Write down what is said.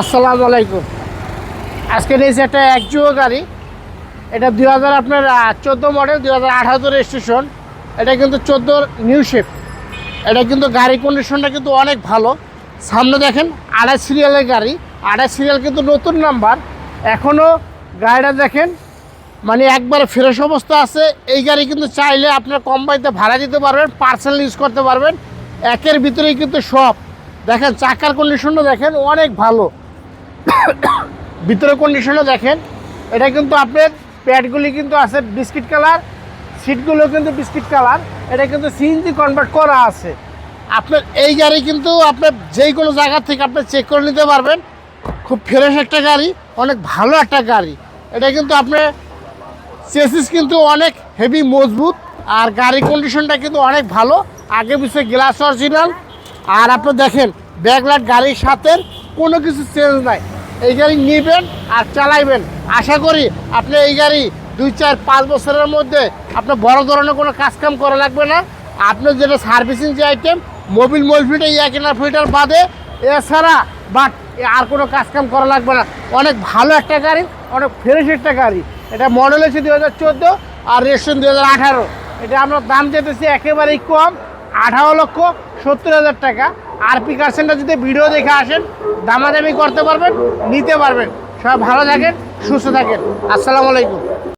আসসালামু আলাইকুম। আজকে নিয়েছি একটা একজুয়ো গাড়ি, এটা দুই হাজার আপনার চোদ্দ মডেল দুই হাজার আঠারো রেজিস্ট্রেশন এটা কিন্তু চোদ্দোর নিউ শেপ এটা কিন্তু গাড়ি কন্ডিশনটা কিন্তু অনেক ভালো। সামনে দেখেন, আড়াই সিরিয়ালের গাড়ি। আড়াই সিরিয়াল কিন্তু নতুন নাম্বার এখনও গাড়িটা দেখেন মানে একবার ফ্রেশ অবস্থা আছে। এই গাড়ি কিন্তু চাইলে আপনার কম বাড়িতে ভাড়া দিতে পারবেন পার্সেল ইউজ করতে পারবেন। একের ভিতরেই কিন্তু সব। দেখেন, চাকার কন্ডিশনটা দেখেন, অনেক ভালো। ভিতরে কন্ডিশনও দেখেন। এটা কিন্তু আপনার প্যাডগুলি কিন্তু আছে বিস্কিট কালার, সিটগুলো কিন্তু বিস্কিট কালার। এটা কিন্তু সিএনজি কনভার্ট করা আছে। আপনার এই গাড়ি কিন্তু আপনার যে কোনো জায়গা থেকে আপনি চেক করে নিতে পারবেন। খুব ফ্রেশ একটা গাড়ি, অনেক ভালো একটা গাড়ি। এটা কিন্তু আপনার চেসিস কিন্তু অনেক হেভি মজবুত। আর গাড়ির কন্ডিশনটা কিন্তু অনেক ভালো। আগে পিছিয়ে গ্লাস অরিজিনাল আর আপনি দেখেন ব্যাকলাইট গাড়ির সাথে কোনো কিছু চেঞ্জ নাই। এই গাড়ি নেবেন আর চালাইবেন। আশা করি আপনি এই গাড়ি দুই, চার, পাঁচ বছরের মধ্যে আপনার বড় ধরনের কোনো কাজকাম করা লাগবে না। আপনার যেটা সার্ভিসিং যে আইটেম মোবিল মোলফিটে ইয়া কেনার ফিটার বাদে, এছাড়া বাট আর কোনো কাজকাম করা লাগবে না। অনেক ভালো একটা গাড়ি, অনেক ফ্রেশ একটা গাড়ি। এটা মডেল হচ্ছে দু হাজার চোদ্দ আর রেজিস্ট্রেশন দু হাজার আঠারো। এটা আমরা দাম যেতেছি একেবারেই কম, আঠারো লক্ষ সত্তর হাজার টাকা। আর পি কার সেন্টার যদি ভিডিও দেখে আসেন, দামাদামি করতে পারবেন, নিতে পারবেন। সবাই ভালো থাকেন, সুস্থ থাকেন। আসসালামু আলাইকুম।